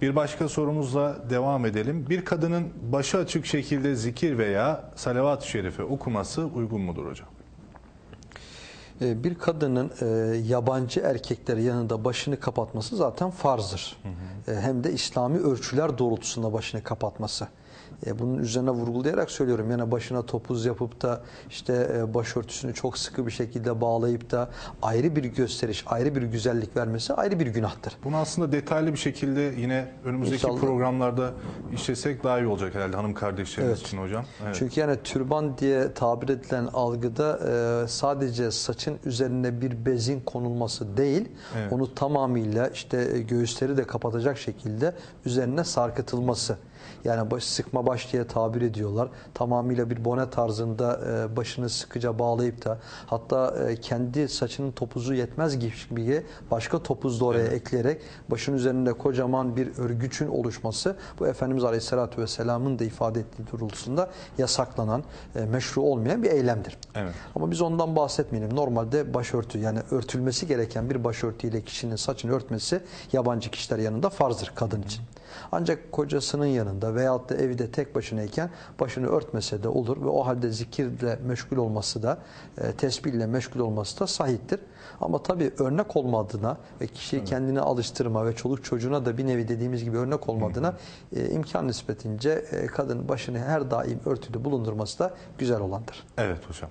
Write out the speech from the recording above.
Bir başka sorumuzla devam edelim. Bir kadının başı açık şekilde zikir veya salavat-ı şerife okuması uygun mudur hocam? Ee, Bir kadının e, yabancı erkekler yanında başını kapatması zaten farzdır. E, Hem de İslami ölçüler doğrultusunda başını kapatması. E, Bunun üzerine vurgulayarak söylüyorum. Yani başına topuz yapıp da işte e, başörtüsünü çok sıkı bir şekilde bağlayıp da ayrı bir gösteriş, ayrı bir güzellik vermesi ayrı bir günahtır. Bunu aslında detaylı bir şekilde yine önümüzdeki İnşallah. programlarda işlesek daha iyi olacak herhalde hanım kardeşlerimiz Evet. için hocam. Evet. Çünkü yani türban diye tabir edilen algıda e, sadece saçın üzerine bir bezin konulması değil, Evet. onu tamamıyla işte göğüsleri de kapatacak şekilde üzerine sarkıtılması. Yani baş, sıkma baş diye tabir ediyorlar. Tamamıyla bir bone tarzında e, başını sıkıca bağlayıp da hatta e, kendi saçının topuzu yetmez gibi başka topuz da oraya ekleyerek başın üzerinde kocaman bir örgüçün oluşması bu Efendimiz Aleyhisselatü Vesselam'ın da ifade ettiği doğrultusunda yasaklanan, e, meşru olmayan bir eylemdir. Evet. Ama biz ondan bahsetmeyelim. Normalde başörtü yani örtülmesi gereken bir başörtüyle kişinin saçını örtmesi yabancı kişiler yanında farzdır kadın için. Ancak kocasının yanında veyahut da evde tek başınayken başını örtmese de olur ve o halde zikirle meşgul olması da e, tesbihle meşgul olması da sahiptir. Ama tabii örnek olmadığına ve kişiyi kendine alıştırma ve çoluk çocuğuna da bir nevi dediğimiz gibi örnek olmadığına e, imkan nispetince e, kadın başını her daim örtülü bulundurması da güzel olandır. Evet hocam.